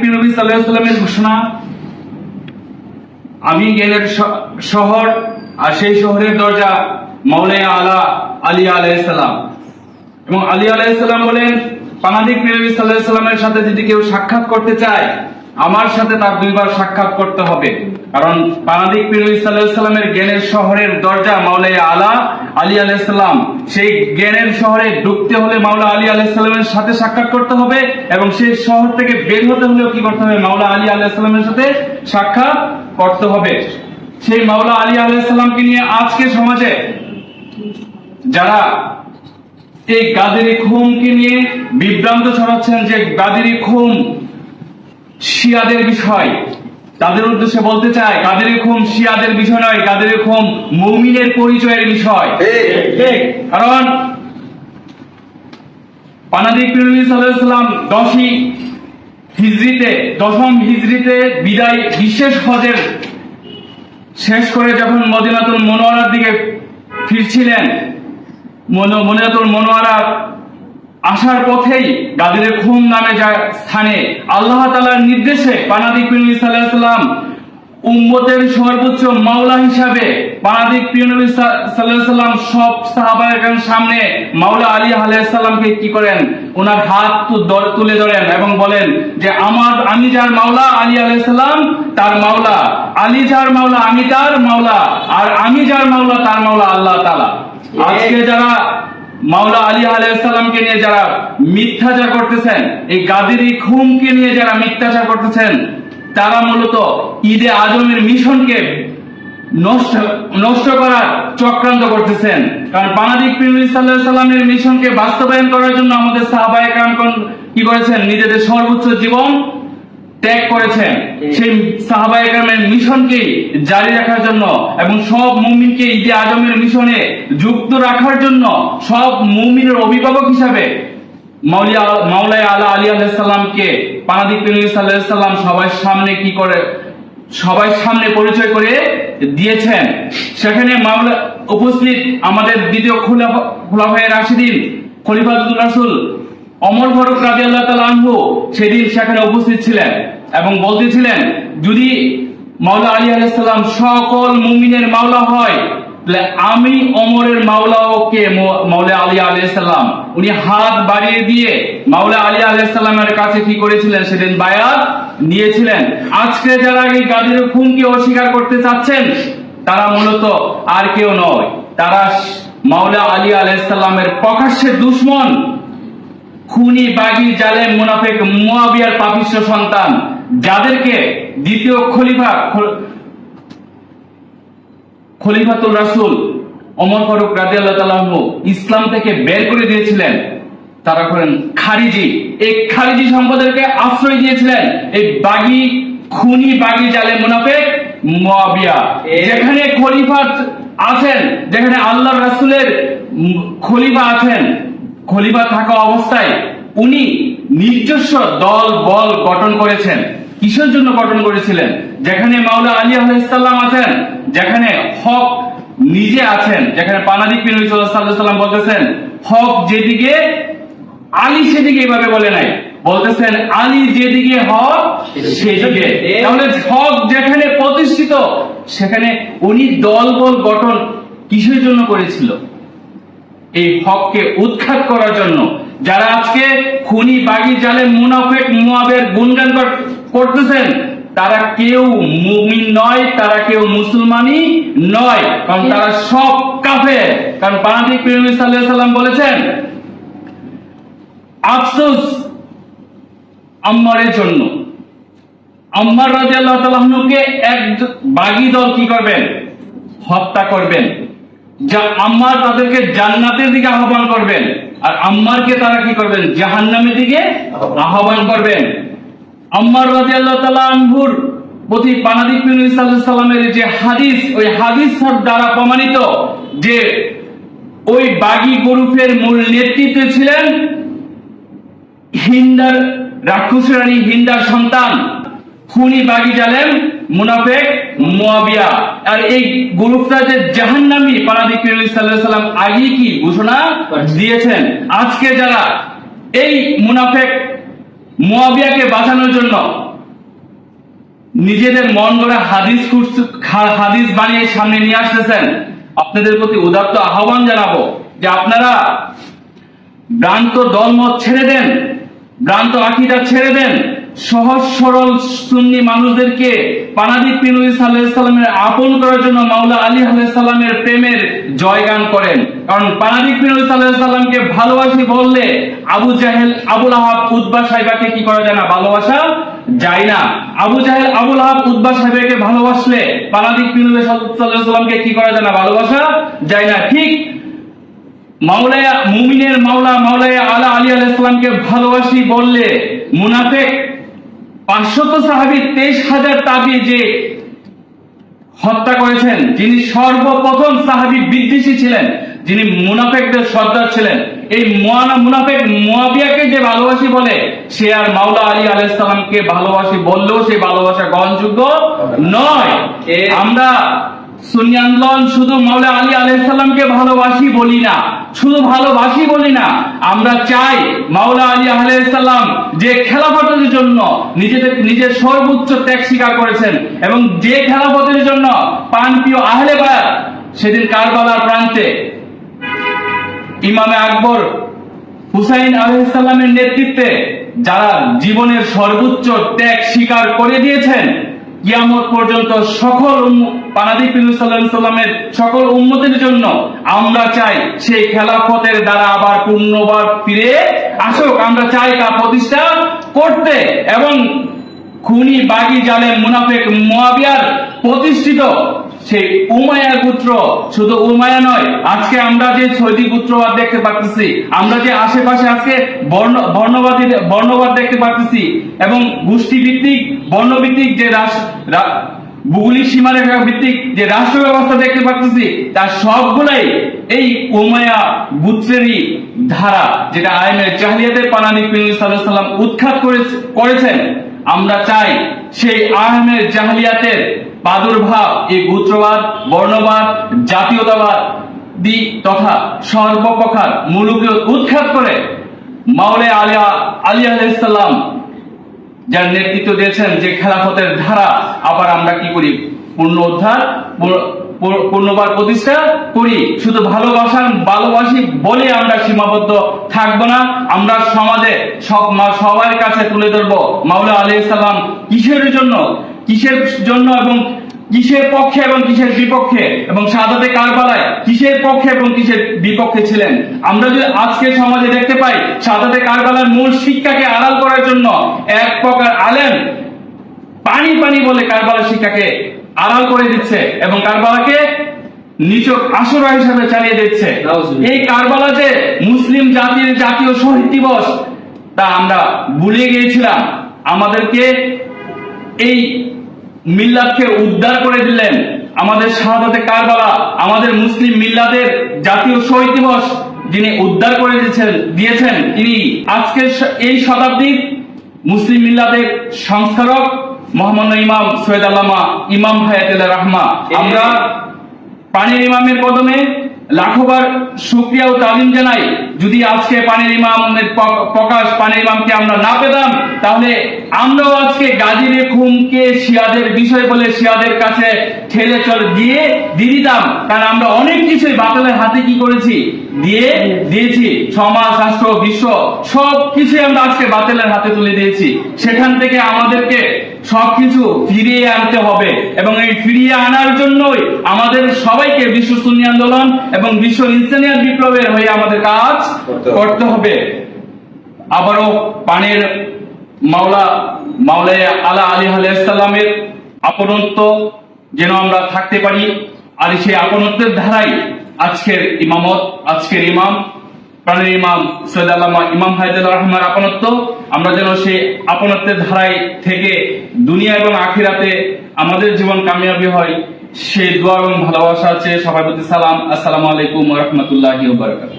পীর নবী সাল্লামের ঘোষণা, আমি জ্ঞানের শহর আর সেই শহরের দরজা মাওলানা আলা আলী আলাইহিস এবং আলী আলাইহিস বলেন বাংলাদেশ নবী সাল্লাহ সাল্লামের সাথে যদি কেউ সাক্ষাৎ করতে চায় আমার সাথে তার দুইবার সাক্ষাৎ করতে হবে। কারণ পানাদিক পীর সাল্লাল্লাহু জ্ঞানের শহরের দরজা মাওলাই আলা আলী আলাইহিস সালাম, সেই জ্ঞানের শহরে ঢুকতে হলে মাওলা আলী আলাইহিস সালামের সাথে সাক্ষাৎ করতে হবে এবং সেই শহর থেকে বের হতে হলেও কি করতে হবে? মাওলা আলী আলাইহিস সালামের সাথে সাক্ষাৎ করতে হবে। সেই মাওলা আলী আলাইহিস সালামকে নিয়ে আজকে সমাজে যারা এই গাদেরি খুমকে নিয়ে বিভ্রান্ত ছড়াচ্ছেন যে গাদেরি খুম শিয়াদের বিষয়। তাদের উদ্দেশ্যে বলতে চাই গাদেরি খুম শিয়াদের বিষয় নয় গাদেরি খুম মৌমিনের পরিচয়ের বিষয়। কারণ পানাদিক পিরুলি সাল্লাম দশই হিজরিতে দশম হিজরিতে বিদায় বিশেষ হজের শেষ করে যখন মদিনাতুল মনোয়ারার দিকে ফিরছিলেন মনো- মদিনাতুল মনোয়ারা আসার পথেই গাদিরে খুম নামে যা স্থানে। আল্লাহ তাআলার নির্দেশে পানাদিক পির নবী সাল্লাম উম্মতের সর্বোচ্চ মাওলা হিসাবে পানাদিক আলাইহি সাল্লাম সব সাহাবায়ের সামনে মাওলা আলী আলাইহিস সালামকে কি করেন? ওনার হাত তু- ধর- তুলে ধরেন এবং বলেন যে আমার আমি যার মাওলা আলী আলাইহিস সালাম তার মাওলা। আলী যার মাওলা আমি তার মাওলা। আর আমি যার মাওলা তার মাওলা আল্লাহ তালা আজকে যারা মাওলা আলী আলাইসাল্লামকে নিয়ে যারা মিথ্যাচার করতেছেন, এই গাদিরি খুমকে নিয়ে যারা মিথ্যাচার করতেছেন, তারা মূলত ঈদে আজমের মিশনকে নষ্ট নষ্ট করার চক্রান্ত করতেছেন। কারণ বানাদিক প্রেমী সাল্লাহ সাল্লামের মিশনকে বাস্তবায়ন করার জন্য আমাদের সাহাবায়ে কামগণ কি করেছেন? নিজেদের সর্বোচ্চ জীবন ত্যাগ করেছেন। সেই সাহাবায়ে কামের মিশনকে জারি রাখার জন্য এবং সব মুমিনকে ঈদে আজমের মিশনে যুক্ত রাখার জন্য সব মুমিনের অভিভাবক হিসাবে মাওলায় আলা আলী আলাইসাল্লামকে পানাদিক সাল্লাম সবার সামনে কি করে সবাই সামনে পরিচয় করে দিয়েছেন। সেখানে মাওলা উপস্থিত আমাদের দ্বিতীয় খুলাফা খুলাফায়ে রাশিদিন খলিফাতুল রাসূল অমর ফারুক রাদিয়াল্লাহু তাআলা আনহু সেদিন সেখানে উপস্থিত ছিলেন এবং বলতেছিলেন, যদি মাওলা আলী আলাইহিস সালাম সকল মুমিনের মাওলা হয়, তাহলে আমি অমরের মাওলাও কে মৌ- মাওলা আলী আলাইহিস সালাম। উনি হাত বাড়িয়ে দিয়ে মাওলা আলী আলাইহিস সালামের কাছে কি করেছিলেন সেদিন বায়াত নিয়েছিলেন। আজকে যারা এই গাদির খুনকে অস্বীকার করতে চাচ্ছেন, তারা মূলত আর কেউ নয়, তারা মাওলা আলী আলাইহিস সালামের প্রকাশ্যে দুশ্মন। খুনি বাগি জালেম মুনাফেক মুয়াবিয়ার পাপিষ্ঠ সন্তান। যাদেরকে দ্বিতীয় খলিফা খলিফাতুল রাসূল ওমর ফারুক তাআলা আনহু ইসলাম থেকে বের করে দিয়েছিলেন। তারা করেন খারিজি। এই খারিজি সম্পদেরকে আশ্রয় দিয়েছিলেন এই বাগি খুনি বাগি জালেম মুনাফেক মুয়াবিয়া। যেখানে খলিফা আছেন যেখানে আল্লাহ রাসুলের খলিফা আছেন খলিফা থাকা অবস্থায় উনি নিজস্ব দল, বল গঠন করেছেন। কিসের জন্য গঠন করেছিলেন? যেখানে মাওলা আলী আলাইসাল্লাম আছেন, যেখানে হক নিজে আছেন, যেখানে পানাদিক নবী সাল্লাম বলতেছেন, হক যেদিকে আলী সেদিকে এভাবে বলে নাই। বলতেছেন, আলী যেদিকে হক, সেদিকে। তাহলে হক যেখানে প্রতিষ্ঠিত, সেখানে উনি দল, বল গঠন কিসের জন্য করেছিল? এই হককে উৎখাত করার জন্য। যারা আজকে খুনি বাগি জালে মুনাফেক মুয়াবের গুণগান করতেছেন, তারা কেউ মুমিন নয়, তারা কেউ মুসলমানই নয়, কারণ তারা সব কাফের। কারণ পানাদিক প্রেমী সাল্লাম বলেছেন, আফসোস আম্মারের জন্য। আম্মার রাজি আল্লাহ তালাহনুকে এক বাগি দল কি করবেন? হত্যা করবেন। যা আম্মার তাদেরকে জান্নাতের দিকে আহ্বান করবেন। আর আম্মারকে তারা কি করবেন? জাহান্নামের দিকে আহ্বান করবেন। আম্মার রাজি আল্লাহ তালা আনহুর প্রতি যে হাদিস, ওই হাদিস দ্বারা প্রমাণিত যে ওই বাগি গ্রুপের মূল নেতৃত্বে ছিলেন হিন্দার রাক্ষসের রানী, হিন্দার সন্তান, খুনি বাগি জালেম মুনাফেক মুয়াবিয়া। আর এই গ্রুপটা যে জাহান্নামী পানাদিক নবী সাল্লাল্লাহু সাল্লাম আগে কি ঘোষণা দিয়েছেন? আজকে যারা এই মুনাফেক মুয়াবিয়াকে বাঁচানোর জন্য নিজেদের মন গড়া হাদিস হাদিস বানিয়ে সামনে নিয়ে আসতেছেন আপনাদের প্রতি উদাত্ত আহ্বান জানাব যে আপনারা ভ্রান্ত দলমত ছেড়ে দেন ভ্রান্ত আকিদা ছেড়ে দেন সহজ, সরল সুন্নি মানুষদেরকে পানাদিক পিনুই সাল্লামের আপন করার জন্য মাওলা আলী সাল্লামের প্রেমের জয়গান করেন। কারণ পানাদিক পিনুই সাল্লামকে ভালোবাসি বললে আবু জাহেল, আবুল আহাব উদ্বা সাহেবাকে কি করা যায় না? ভালোবাসা যায় না। আবু জাহেল, আবুল আহাব উদ্বা সাহেবকে ভালোবাসলে পানাদিক পিনুই সাল্লামকে কি করা যায় না? ভালোবাসা যায় না। ঠিক মাওলায়া মুমিনের মাওলা, মাওলায়া আলা আলী আলাইসালামকে ভালোবাসি বললে মুনাফেক পাঁচশত সাহাবি তেইশ হাজার তাবি যে হত্যা করেছেন যিনি সর্বপ্রথম সাহাবি বিদ্বেষী ছিলেন যিনি মুনাফেকদের সর্দার ছিলেন এই মোয়ানা মুনাফেক মুয়াবিয়াকে যে ভালোবাসি বলে সে আর মাওলা আলী আলাইসালামকে ভালোবাসি বললেও সেই ভালোবাসা গ্রহণযোগ্য নয়। আমরা সুন্নি শুধু মাওলা আলী আলাইসাল্লামকে ভালোবাসি বলি না, শুধু ভালোবাসি বলি না, আমরা চাই মাওলা আলী আলাইসাল্লাম যে খেলাফতের জন্য নিজেদের, নিজের সর্বোচ্চ ত্যাগ স্বীকার করেছেন এবং যে খেলাফতের জন্য আহলে সেদিন কারবালার প্রান্তে ইমামে আকবর হুসাইন আলাইসাল্লামের নেতৃত্বে যারা জীবনের সর্বোচ্চ ত্যাগ স্বীকার করে দিয়েছেন কিয়ামত পর্যন্ত সকল উম্ম- পানাদি পিলু সাল্লামের সকল উম্মতের জন্য আমরা চাই সেই খেলাফতের দ্বারা আবার পুনর্বার ফিরে আসুক। আমরা চাই তা প্রতিষ্ঠা করতে এবং খুনি, বাগি জালে মুনাফেক, মোয়াবিয়ার প্রতিষ্ঠিত সেই উমায়ার পুত্র। শুধু উমায়া নয়, আজকে আমরা যে ছয়টি পুত্রবাদ দেখতে পাচ্ছি আমরা যে আশেপাশে আজকে বর্ণ, বর্ণবাদী বর্ণবাদ দেখতে পাচ্ছি এবং গোষ্ঠী ভিত্তিক বর্ণভিত্তিক যে রাষ্ট্র রা- ভৌগোলিক সীমারেখা ভিত্তিক যে রাষ্ট্র ব্যবস্থা দেখতে পাচ্ছি তার সবগুলাই এই উমায়া গুত্রেরই ধারা, যেটা আইনের জাহলিয়াতের পানানি পিন সাল্লাম উৎখাত করেছেন। আমরা চাই সেই আহমের জাহলিয়াতের প্রাদুর্ভাব এই গোত্রবাদ, বর্ণবাদ, জাতীয়তাবাদ দি তথা সর্বপ্রকার মুলুকে উৎখাত করে মাওলে আলিয়া আলী আলাইসাল্লাম যার নেতৃত্ব দিয়েছেন যে খেলাফতের ধারা, আবার আমরা কি করি? পূর্ণ উদ্ধার, পূর্ণ- পূর্ণ- পূর্ণবার প্রতিষ্ঠা করি। শুধু ভালোবাসা ভালোবাসি বলে আমরা সীমাবদ্ধ থাকব না, আমরা সমাজে সব সবার কাছে তুলে ধরবো। মাওলা আলী সাল্লাম কিসের জন্য? কিসের জন্য এবং কিসের পক্ষে এবং কিসের বিপক্ষে? এবং সাদাতে কারবালায় কিসের পক্ষে এবং কিসের বিপক্ষে ছিলেন? আমরা যদি আজকে সমাজে দেখতে পাই সাদাতে কারবালার মূল শিক্ষাকে আড়াল করার জন্য এক প্রকার আলেম পানি পানি বলে কারবালার শিক্ষাকে আড়াল করে দিচ্ছে এবং কারবালাকে নিচক আসরা হিসাবে চালিয়ে দিচ্ছে। এই কারবালা যে মুসলিম জাতির জাতীয় শহীদ দিবস তা আমরা ভুলে গিয়েছিলাম। আমাদেরকে এই মিল্লাতকে উদ্ধার করে দিলেন। আমাদের শাহাদাতে কারবালা আমাদের মুসলিম মিল্লাদের জাতীয় শহীদ দিবস যিনি উদ্ধার করে দিয়েছেন দিয়েছেন তিনি আজকের এই শতাব্দীর মুসলিম মিল্লাদের সংস্কারক মোহাম্মদ ইমাম সৈয়দ আল্লামা ইমাম হায়াতুল্লাহ রাহমা। আমরা পানির ইমামের কদমে লাখোবার শুক্রিয়া ও তালিম জানাই। যদি আজকে পানির ইমামের প্রকাশ পানির ইমামকে আমরা না পেতাম, তাহলে আমরাও আজকে গাজীর খুমকে শিয়াদের বিষয় বলে শিয়াদের কাছে ঠেলে চল দিয়ে দিয়ে দিতাম। কারণ আমরা অনেক কিছুই বাতিলের হাতে কি করেছি? দিয়ে দিয়েছি। সমাজ, রাষ্ট্র, বিশ্ব সব কিছুই আমরা আজকে বাতিলের হাতে তুলে দিয়েছি। সেখান থেকে আমাদেরকে সবকিছু ফিরিয়ে আনতে হবে এবং এই ফিরিয়ে আনার জন্যই আমাদের সবাইকে বিশ্ব সুন্নি আন্দোলন এবং বিশ্ব ইনসানিয়াত বিপ্লবের হয়ে আমাদের কাজ করতে হবে। আবারও পানির মাওলা মাওলায় আলা আলী আলাইসাল্লামের আপনত্ব যেন আমরা থাকতে পারি আর সেই আপনত্বের ধারাই আজকের ইমামত আজকের ইমাম প্রাণের ইমাম সৈয়দ আল্লামা ইমাম হায়দুল রহমান আপনত্ব, আমরা যেন সেই আপনত্বের ধারায় থেকে দুনিয়া এবং আখিরাতে আমাদের জীবন কামিয়াবি হয় সে দোয়া এবং ভালোবাসা আছে সবার প্রতি সালাম। আসসালামু আলাইকুম রহমতুল্লাহ বারকাত